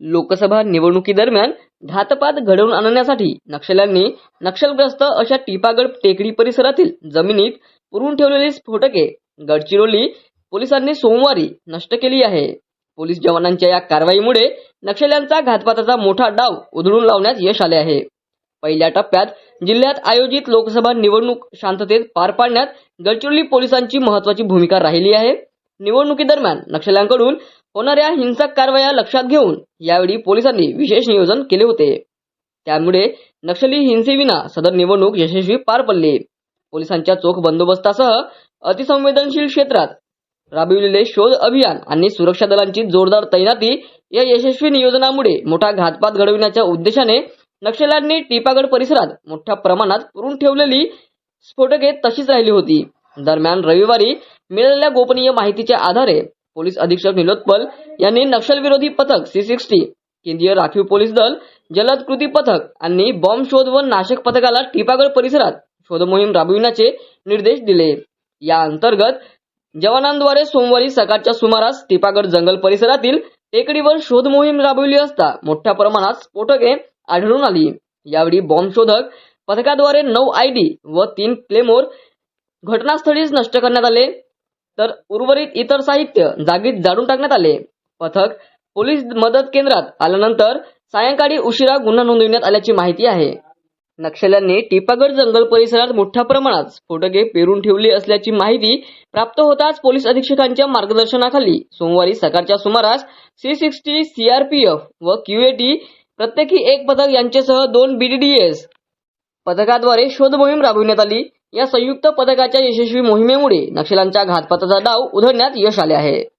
लोकसभा निवडणुकीदरम्यान घातपात घडवून आणण्यासाठी नक्षल्यांनी नक्षलग्रस्त अशा टिपागड टेकडी परिसरातील जमिनीत पुरून ठेवलेली स्फोटके गडचिरोली पोलिसांनी सोमवारी नष्ट केली आहे. पोलीस जवानांच्या या कारवाईमुळे नक्षल्यांचा घातपाताचा मोठा डाव उधळून लावण्यात यश आले आहे. पहिल्या टप्प्यात जिल्ह्यात आयोजित लोकसभा निवडणूक शांततेत पार पाडण्यात गडचिरोली पोलिसांची महत्वाची भूमिका राहिली आहे. निवडणुकीदरम्यान नक्षल्यांकडून होणाऱ्या हिंसक कारवाया लक्षात घेऊन यावेळी पोलिसांनी विशेष नियोजन केले होते. त्यामुळे नक्षली हिंसेविना सदर निवडणूक यशस्वी पार पडली. पोलिसांच्या चोख बंदोबस्तासह अतिसंवेदनशील क्षेत्रात राबविलेले शोध अभियान आणि सुरक्षा दलांची जोरदार तैनाती या यशस्वी नियोजनामुळे मोठा घातपात घडविण्याच्या उद्देशाने नक्षल्यांनी टिपागड परिसरात मोठ्या प्रमाणात पुरून ठेवलेली स्फोटके तशीच राहिली होती. दरम्यान रविवारी मिळालेल्या गोपनीय माहितीच्या आधारे पोलीस अधीक्षक निलोत्पल यांनी नक्षलविरोधी पथक सी सिक्स्टी केंद्रीय राखीव पोलीस दल जलद कृती पथक आणि बॉम्ब शोध व नाशक पथकाला टिपागड परिसरात शोध मोहीम राबविण्याचे निर्देश दिले. या अंतर्गत जवानांद्वारे सोमवारी सकाळच्या सुमारास टिपागड जंगल परिसरातील टेकडीवर शोध मोहीम राबविली असता मोठ्या प्रमाणात स्फोटके आढळून आली. यावेळी बॉम्ब शोधक पथकाद्वारे नऊ आयडी व तीन क्लेमोर घटनास्थळीच नष्ट करण्यात आले. तर उर्वरित इतर साहित्य जागीच जाळून टाकण्यात आले. पथक पोलीस मदत केंद्रात आल्यानंतर सायंकाळी उशिरा गुन्हा नोंदविण्यात आल्याची माहिती आहे. नक्षल्यांनी टिपागड जंगल परिसरात मोठ्या प्रमाणात स्फोटके पेरून ठेवली असल्याची माहिती प्राप्त होताच पोलीस अधीक्षकांच्या मार्गदर्शनाखाली सोमवारी सकाळच्या सुमारास सी सिक्स्टी सीआरपीएफ व क्यूएटी प्रत्येकी एक पथक यांच्यासह दोन बीडीडीएस पथकाद्वारे शोधमोहीम राबविण्यात आली. या संयुक्त पथकाच्या यशस्वी मोहिमेमुळे नक्षलांच्या घातपाताचा डाव उधळण्यात यश आले आहे.